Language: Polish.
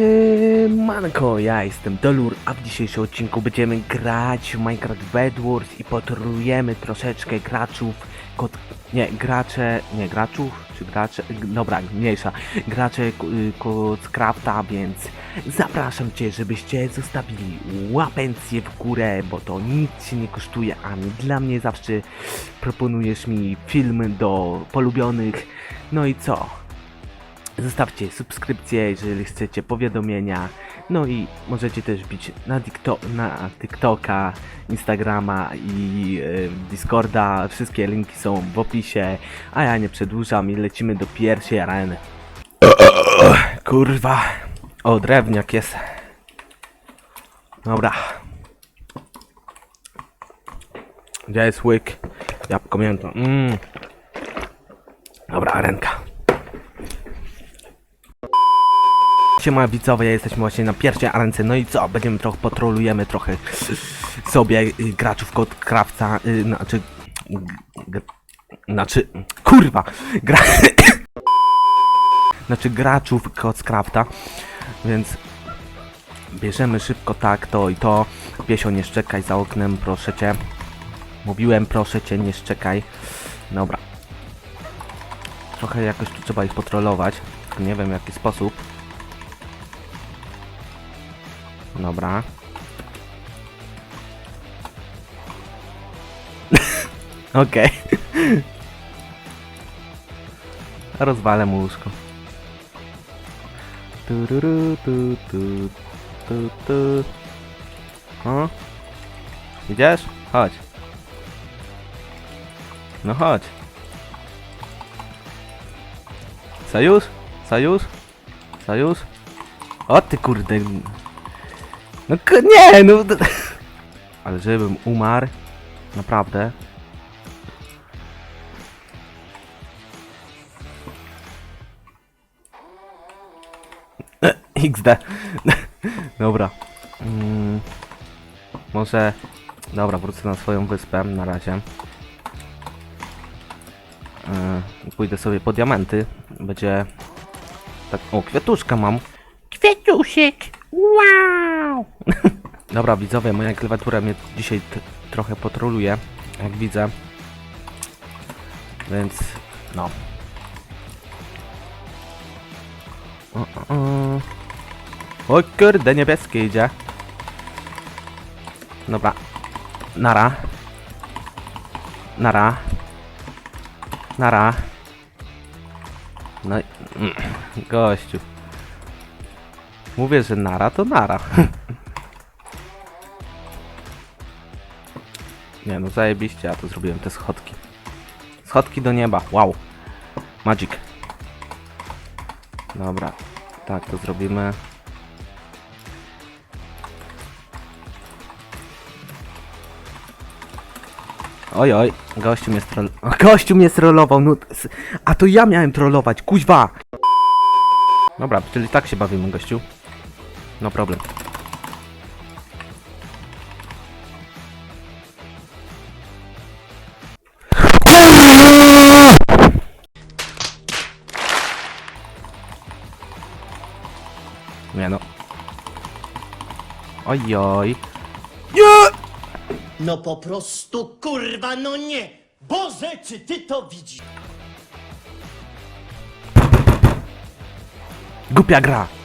Siemanko, ja jestem Dolur, a w dzisiejszym odcinku będziemy grać w Minecraft Bed Wars i potrolujemy troszeczkę graczów, kod, nie, gracze, nie, graczów, czy gracze, dobra, mniejsza, gracze Crafta, więc zapraszam Cię, żebyście zostawili łapencję w górę, bo to nic się nie kosztuje, ani dla mnie zawsze proponujesz mi filmy do polubionych, no i co? Zostawcie subskrypcję, jeżeli chcecie powiadomienia. No i możecie też bić na, TikTo na TikToka, Instagrama i e, Discorda. Wszystkie linki są w opisie. A ja nie przedłużam i lecimy do pierwszej areny. Kurwa. O, drewniak jest. Dobra. Gdzie jest łyk? Jabłko mięto. Mm. Dobra, arenka. Siema widzowie, jesteśmy właśnie na pierwszej arence, no i co, będziemy trochę, potrolujemy trochę sobie graczów kod krawca, y, znaczy, znaczy, kurwa, gra, znaczy graczów kod Crafta, więc bierzemy szybko tak, to i to, Piesio nie szczekaj za oknem, proszę cię, mówiłem proszę cię nie szczekaj, dobra, trochę jakoś tu trzeba ich potrolować, nie wiem w jaki sposób, Dobra. Okej. Rozwalę mu łóżko. Tururu, tu, tu, tu, tu. O? Idziesz? Chodź. No chodź. Sojusz? Sojusz? Sojusz? O ty kurde. No k- nie, no. Ale żebym umarł. Naprawdę. XD. Dobra. Mm, może. Dobra, wrócę na swoją wyspę na razie. Yy, pójdę sobie po diamenty. Będzie. Tak. O, kwiatuszka mam. Kwiatuszek! Wow! Dobra, widzowie, moja klawiatura mnie dzisiaj trochę potroluje, jak widzę. Więc, no. O, o, o. o kurde, niebieskie idzie. Dobra. Nara. Nara. Nara. No i... mm, Gościu. Mówię, że nara to nara. Nie no, zajebiście, ja to zrobiłem te schodki. Schodki do nieba, wow. Magic. Dobra, tak to zrobimy. Oj, oj, gościu mnie. Gościu mnie strollował, no... A to ja miałem trollować, kuźwa! Dobra, czyli tak się bawimy, gościu. No problem. Nie no. Ojoj. Nie! No po prostu kurwa, no nie! Boże, czy ty to widzisz? Głupia gra.